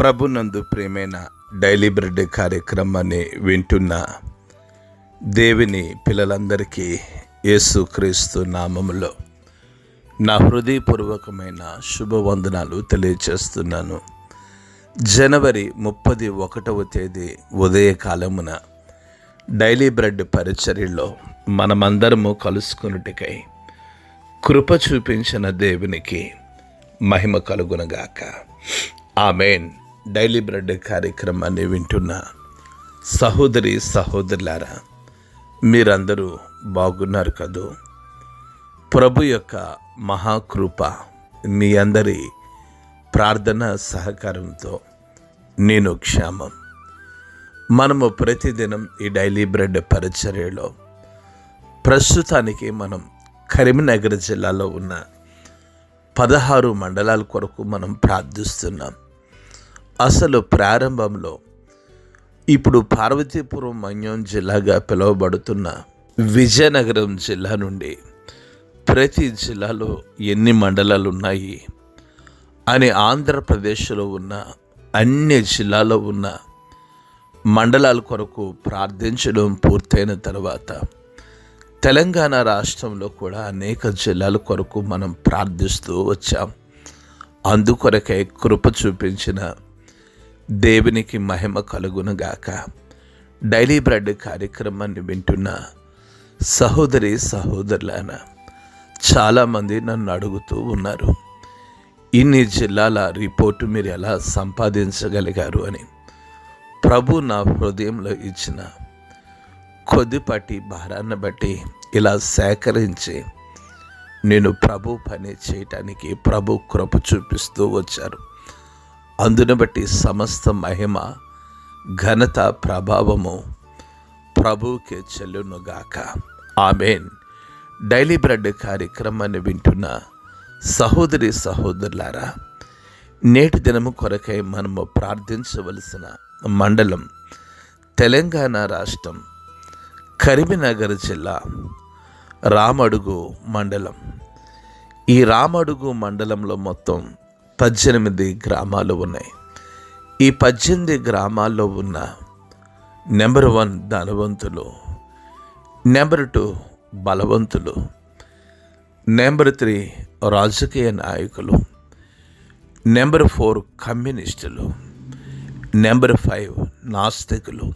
ప్రభునందు ప్రేమైన daily bread కార్యక్రమాన్ని వింటున్న దేవుని పిల్లలందరికీ యేసుక్రీస్తు నామములో నా హృదయపూర్వకమైన శుభవందనాలు తెలియచేస్తున్నాను. జనవరి ముప్పది ఒకటవ తేదీ ఉదయకాలమున డైలీ బ్రెడ్ పరిచర్యలో మనమందరము కలుసుకున్నటికై కృప చూపించిన దేవునికి మహిమ కలుగునగాక. ఆమెన్. డైలీ బ్రెడ్ కార్యక్రమాన్ని వింటున్న సహోదరి సహోదరులారా మీరందరూ బాగున్నారు కదూ? ప్రభు యొక్క మహాకృప మీ అందరి ప్రార్థన సహకారంతో నేను క్షేమం. మనము ప్రతిదినం ఈ డైలీ బ్రెడ్ పరిచర్యలో ప్రస్తుతానికి మనం కరీంనగర్ జిల్లాలో ఉన్న పదహారు మండలాల కొరకు మనం ప్రార్థిస్తున్నాం. అసలు ప్రారంభంలో ఇప్పుడు పార్వతీపురం మన్యం జిల్లాగా పిలువబడుతున్న విజయనగరం జిల్లా నుండి ప్రతి జిల్లాలో ఎన్ని మండలాలు ఉన్నాయి అని ఆంధ్రప్రదేశ్లో ఉన్న అన్ని జిల్లాలో ఉన్న మండలాల కొరకు ప్రార్థించడం పూర్తయిన తర్వాత తెలంగాణ రాష్ట్రంలో కూడా అనేక జిల్లాల కొరకు మనం ప్రార్థిస్తూ వచ్చాం. అందుకొరకై కృప చూపించిన దేవునికి మహిమ కలుగునుగాక. డైలీ బ్రెడ్ కార్యక్రమాన్ని వింటున్న సహోదరి సహోదరులాన చాలామంది నన్ను అడుగుతూ ఉన్నారు ఇన్ని జిల్లాల రిపోర్టు మీరు ఎలా సంపాదించగలిగారు? అని. ప్రభు నా హృదయంలో ఇచ్చిన కొద్దిపాటి భారాన్ని బట్టి ఇలా సేకరించి నేను ప్రభు పని చేయటానికి ప్రభు కృప చూపిస్తూ వచ్చారు. అందును బట్టి సమస్త మహిమ ఘనత ప్రభావము ప్రభువుకే చెల్లునుగాక. ఆమెన్. డైలీ బ్రెడ్ కార్యక్రమాన్ని వింటున్న సహోదరి సహోదరులారా నేటి దినము కొరకై మనము ప్రార్థించవలసిన మండలం తెలంగాణ రాష్ట్రం కరీంనగర్ జిల్లా రామడుగు మండలం. ఈ రామడుగు మండలంలో మొత్తం పద్దెనిమిది గ్రామాలు ఉన్నాయి. ఈ పద్దెనిమిది గ్రామాల్లో ఉన్న నెంబర్ వన్ ధనవంతులు నెంబర్ టూ బలవంతులు నెంబర్ త్రీ రాజకీయ నాయకులు నెంబర్ ఫోర్ కమ్యూనిస్టులు నెంబర్ ఫైవ్ నాస్తికులు.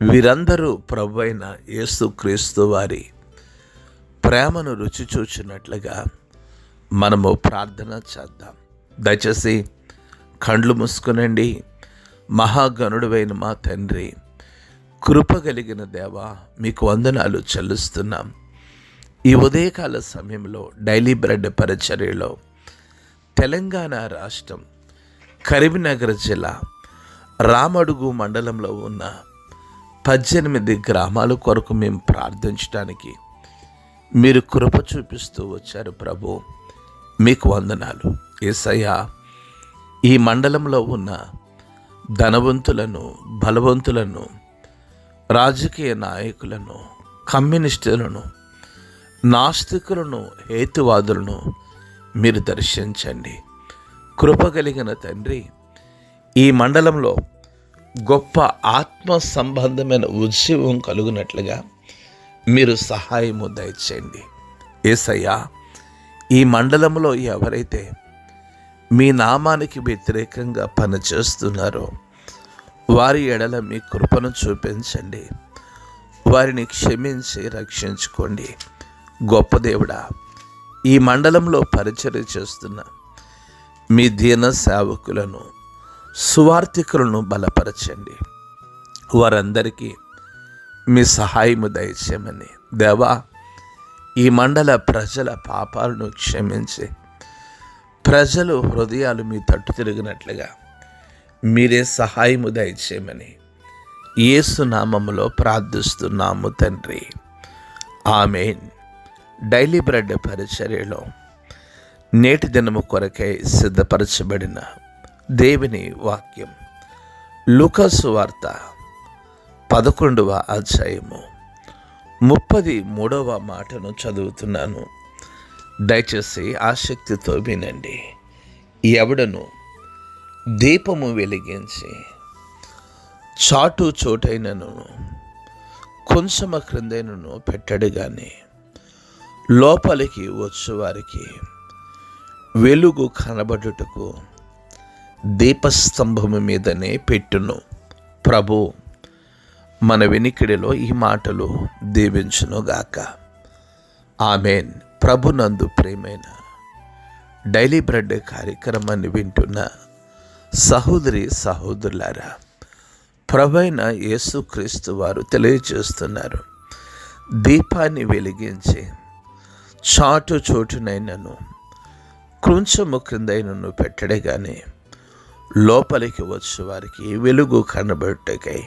వీరందరూ ప్రభు అయిన యేసుక్రీస్తు వారి ప్రేమను రుచి చూచినట్లుగా మనము ప్రార్థన చేద్దాం. దయచేసి కండ్లు మూసుకునండి. మహాగణుడువైన మా తండ్రి కృప కలిగిన దేవ మీకు వందనాలు చెల్లిస్తున్నాం. ఈ ఉదయకాల సమయంలో డైలీ బ్రెడ్ పరిచర్యలో తెలంగాణ రాష్ట్రం కరీంనగర్ జిల్లా రామడుగు మండలంలో ఉన్న పద్దెనిమిది గ్రామాల కొరకు మేము ప్రార్థించడానికి మీరు కృప చూపిస్తూ వచ్చారు ప్రభు. మీకు వందనాలు. ఏసయ్య ఈ మండలంలో ఉన్న ధనవంతులను బలవంతులను రాజకీయ నాయకులను కమ్యూనిస్టులను నాస్తికులను హేతువాదులను మీరు దర్శించండి. కృప కలిగిన తండ్రి ఈ మండలంలో గొప్ప ఆత్మ సంబంధమైన ఉద్యమం కలుగునట్లుగా మీరు సహాయము దయచేయండి. ఏసయ్యా ఈ మండలంలో ఎవరైతే మీ నామానికి వ్యతిరేకంగా పనిచేస్తున్నారో. వారి ఎడల మీ కృపను చూపించండి. వారిని క్షమించి రక్షించుకోండి. గొప్ప దేవుడా ఈ మండలంలో పరిచర్య చేస్తున్న మీ దీన సేవకులను సువార్థికులను బలపరచండి. వారందరికీ మీ సహాయము దయచేయమని దేవా ఈ మండల ప్రజల పాపాలను క్షమించి ప్రజలు హృదయాలు మీ తట్టు తిరిగినట్లుగా మీరే సహాయము దయచేయమని యేసు నామములో ప్రార్థిస్తున్నాము తండ్రి. ఆమె డైలీ బ్రెడ్ పరిచర్యలో నేటి దినము కొరకై సిద్ధపరచబడిన దేవుని వాక్యం లుకసు వార్త పదకొండవ అధ్యాయము ముప్పది మూడవ మాటను చదువుతున్నాను. దయచేసి ఆసక్తితో వినండి. ఎవడను దీపము వెలిగించి చాటు చోటైనను కొంచెమ క్రిందైనను పెట్టడు కానీ లోపలికి వచ్చేవారికి వెలుగు కనబడుటకు దీపస్తంభము మీదనే పెట్టును. ప్రభు మన వెనికిడిలో ఈ మాటలు దీవించునుగాక. ఆమెన్. ప్రభునందు ప్రేమైన డైలీ బ్రెడ్ కార్యక్రమాన్ని వింటున్న సహోదరి సహోదరులారా ప్రభైన యేసుక్రీస్తు వారు తెలియజేస్తున్నారు. దీపాన్ని వెలిగించి చాటు చోటునైనను కృంచము క్రిందైనను పెట్టడే కానీ లోపలికి వచ్చే వారికి వెలుగు కనబడుటకై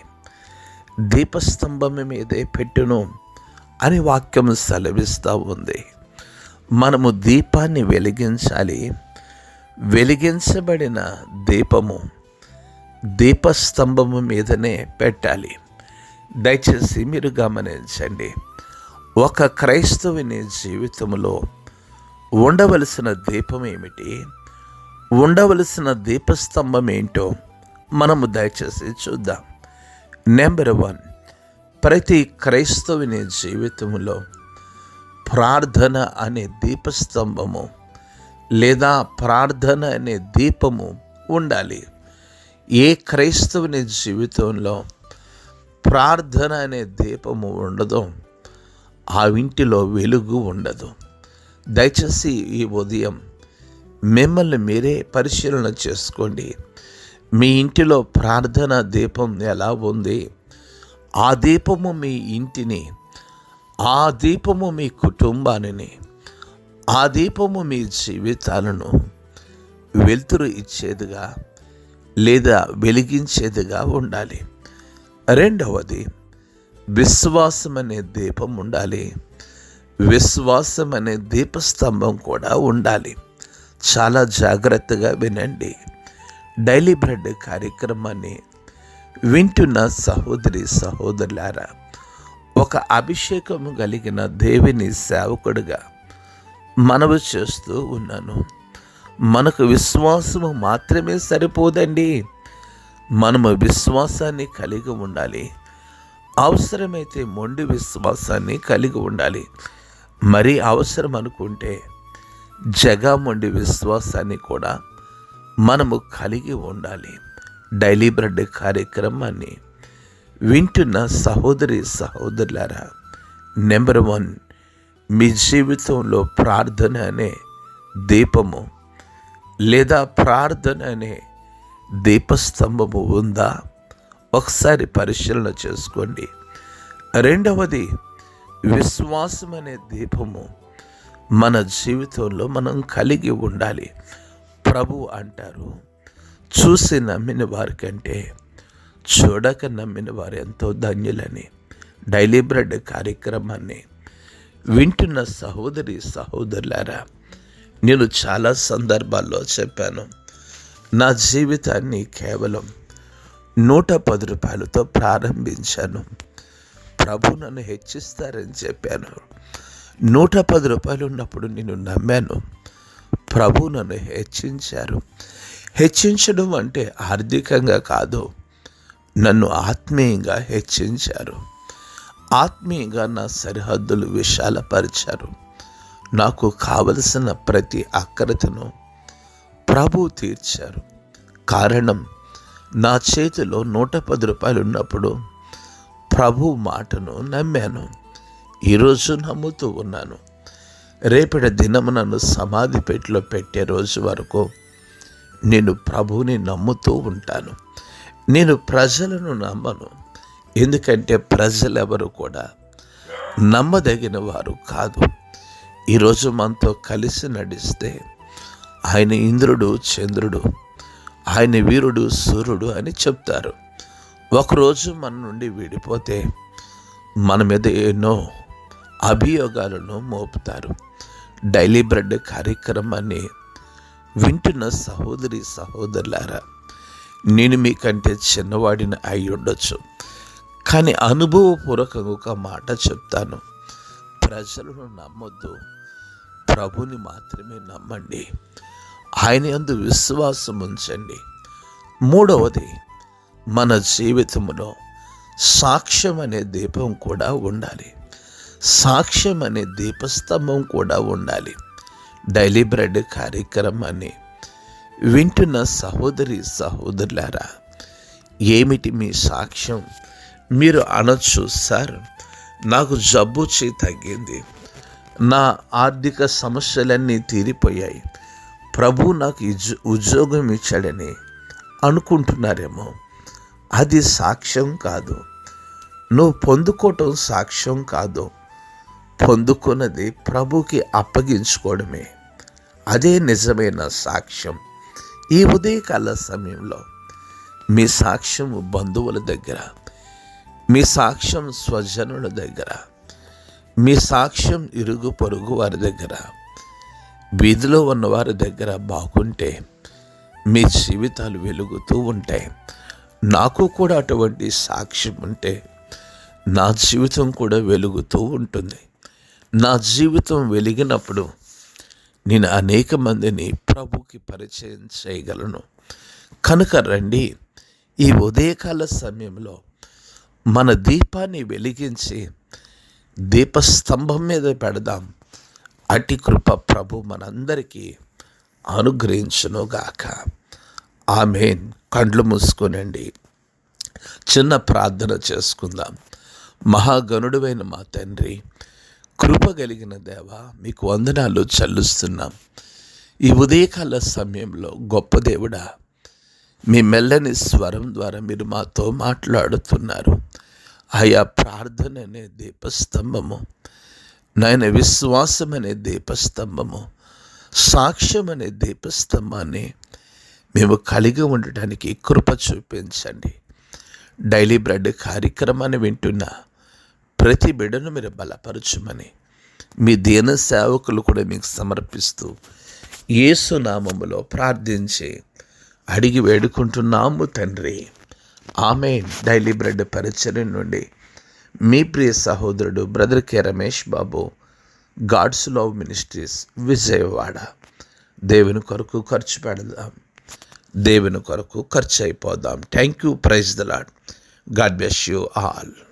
దీపస్తంభం మీదే పెట్టును అని వాక్యం సెలవిస్తూ ఉంది. మనము దీపాన్ని వెలిగించాలి. వెలిగించబడిన దీపము దీపస్తంభము మీదనే పెట్టాలి. దయచేసి మీరు గమనించండి. ఒక క్రైస్తవుని జీవితంలో ఉండవలసిన దీపం ఏమిటి? ఉండవలసిన దీపస్తంభం ఏంటో మనము దయచేసి చూద్దాం. నెంబర్ వన్ ప్రతి క్రైస్తవుని జీవితంలో ప్రార్థన అనే దీపస్తంభము లేదా ప్రార్థన అనే దీపము ఉండాలి. ఏ క్రైస్తవుని జీవితంలో ప్రార్థన అనే దీపము ఉండదో ఆ ఇంటిలో వెలుగు ఉండదు. దయచేసి ఈ ఉదయం మిమ్మల్ని మీరే పరిశీలన చేసుకోండి. మీ ఇంటిలో ప్రార్థన దీపం ఎలా ఉంది? ఆ దీపము మీ ఇంటిని ఆ దీపము మీ కుటుంబాన్ని ఆ దీపము మీ జీవితాలను వెలుతురు ఇచ్చేదిగా లేదా వెలిగించేదిగా ఉండాలి. రెండవది విశ్వాసం అనే దీపం ఉండాలి. విశ్వాసం అనే దీపస్తంభం కూడా ఉండాలి. చాలా జాగ్రత్తగా వినండి. డైలీ బ్రెడ్ కార్యక్రమాన్ని వింటున్న సహోదరి సహోదరులారా ఒక అభిషేకము కలిగిన దేవుని సేవకుడుగా మనవి చేస్తూ ఉన్నాను. మనకు విశ్వాసము మాత్రమే సరిపోదండి. మనము విశ్వాసాన్ని కలిగి ఉండాలి. అవసరమైతే మొండి విశ్వాసాన్ని కలిగి ఉండాలి. మరీ అవసరం అనుకుంటే జగామొండి విశ్వాసాన్ని కూడా మనము కలిగి ఉండాలి. డైలీ బ్రెడ్ కార్యక్రమాన్ని వింటున్న సహోదరి సహోదరులారా నెంబర్ వన్ మీ జీవితంలో ప్రార్థన అనే దీపము లేదా ప్రార్థన అనే దీపస్తంభము ఉందా? ఒకసారి పరిశీలన చేసుకోండి. రెండవది విశ్వాసం అనే దీపము మన జీవితంలో మనం కలిగి ఉండాలి. ప్రభు అంటారు చూసి నమ్మిన వారికంటే చూడక నమ్మిన వారు ఎంతో ధన్యులని. డైలీ బ్రెడ్ కార్యక్రమాన్ని వింటున్న సహోదరి సహోదరులారా నేను చాలా సందర్భాల్లో చెప్పాను. నా జీవితాన్ని కేవలం నూట పది రూపాయలతో ప్రారంభించాను. ప్రభు నన్ను హెచ్చిస్తారని చెప్పాను. నూట పది రూపాయలు ఉన్నప్పుడు నేను నమ్మాను. ప్రభు నన్ను హెచ్చించారు. హెచ్చించడం అంటే ఆర్థికంగా కాదు నన్ను ఆత్మీయంగా హెచ్చించారు. ఆత్మీయంగా నా సరిహద్దులు విశాలపరిచారు. నాకు కావలసిన ప్రతి అక్రతను ప్రభు తీర్చారు. కారణం నా చేతిలో నూట పది రూపాయలు ఉన్నప్పుడు ప్రభు మాటను నమ్మాను. ఈరోజు నమ్ముతూ ఉన్నాను. రేపటి దినము నన్ను సమాధి పెట్టిలో పెట్టే రోజు వరకు నేను ప్రభువుని నమ్ముతూ ఉంటాను. నేను ప్రజలను నమ్మను. ఎందుకంటే ప్రజలెవరు కూడా నమ్మదగిన వారు కాదు ఈరోజు మనతో కలిసి నడిస్తే ఆయన ఇంద్రుడు చంద్రుడు ఆయన వీరుడు సూర్యుడు అని చెప్తారు. ఒకరోజు మన నుండి విడిపోతే మన మీద ఎన్నో అభియోగాలను మోపుతారు. డైలీ బ్రెడ్ కార్యక్రమాన్ని వింటున్న సహోదరి సహోదరులారా నేను మీకంటే చిన్నవాడిని అయి ఉండొచ్చు. కానీ అనుభవపూర్వకంగా ఒక మాట చెప్తాను. ప్రజలను నమ్మొద్దు. ప్రభుని మాత్రమే నమ్మండి. ఆయన అందు విశ్వాసం ఉంచండి. మూడవది మన జీవితంలో సాక్ష్యం అనే దీపం కూడా ఉండాలి. సాక్ష్యం అనే దీపస్తంభం కూడా ఉండాలి. డైలీ బ్రెడ్ కార్యక్రమాన్ని వింటున్న సహోదరి సహోదరులారా ఏమిటి మీ సాక్ష్యం? మీరు అనొచ్చు సార్ నాకు జబ్బు చేయి తగ్గింది. నా ఆర్థిక సమస్యలన్నీ తీరిపోయాయి. ప్రభు నాకు ఉద్యోగం ఇచ్చాడని అనుకుంటున్నారేమో. అది సాక్ష్యం కాదు. నువ్వు పొందుకోవటం సాక్ష్యం కాదు. పొందుకున్నది ప్రభుకి అప్పగించుకోవడమే. అదే నిజమైన సాక్ష్యం. ఈ ఉదయకాల సమయంలో మీ సాక్ష్యం బంధువుల దగ్గర మీ సాక్ష్యం స్వజనుల దగ్గర మీ సాక్ష్యం ఇరుగు పొరుగు వారి దగ్గర వీధిలో ఉన్న వారి దగ్గర బాగుంటే మీ జీవితాలు వెలుగుతూ ఉంటాయి. నాకు కూడా అటువంటి సాక్ష్యం ఉంటే నా జీవితం కూడా వెలుగుతూ ఉంటుంది. నా జీవితం వెలిగినప్పుడు నేను అనేక మందిని ప్రభుకి పరిచయం చేయగలను. కనుక రండి ఈ ఉదయకాల సమయంలో మన దీపాన్ని వెలిగించి దీపస్తంభం మీద పెడదాం. అటి కృప ప్రభు మనందరికీ అనుగ్రహించునుగాక. ఆమెన్. కండ్లు మూసుకునండి. చిన్న ప్రార్థన చేసుకుందాం. మహాగణుడువైన మా తండ్రి కృప కలిగిన దేవ మీకు వందనాలు చల్లుస్తున్నాం. ఈ ఉదయకాల సమయంలో గొప్ప దేవుడా మీ మెల్లని స్వరం ద్వారా మీరు మాతో మాట్లాడుతున్నారు. ఆయా ప్రార్థన అనే దీపస్తంభము నాయన విశ్వాసం అనే దీపస్తంభము సాక్ష్యం అనే దీపస్తంభాన్ని మేము కలిగి ఉండటానికి కృప చూపించండి. డైలీ బ్రెడ్ కార్యక్రమాన్ని వింటున్న ప్రతి బిడ్డను మీరు బలపరచుమని మీ దీన సేవకులు కూడా మీకు సమర్పిస్తూ ఏసు నామములో ప్రార్థించి అడిగి వేడుకుంటున్నాము తండ్రి. ఆమె డైలీ బ్రెడ్ పరిచయం నుండి మీ ప్రియ సహోదరుడు brother K Ramesh Babu God's love ministries Vijayawada. దేవుని కొరకు ఖర్చు పెడదాం. దేవుని కొరకు ఖర్చు అయిపోదాం. Thank you praise the Lord God bless you all.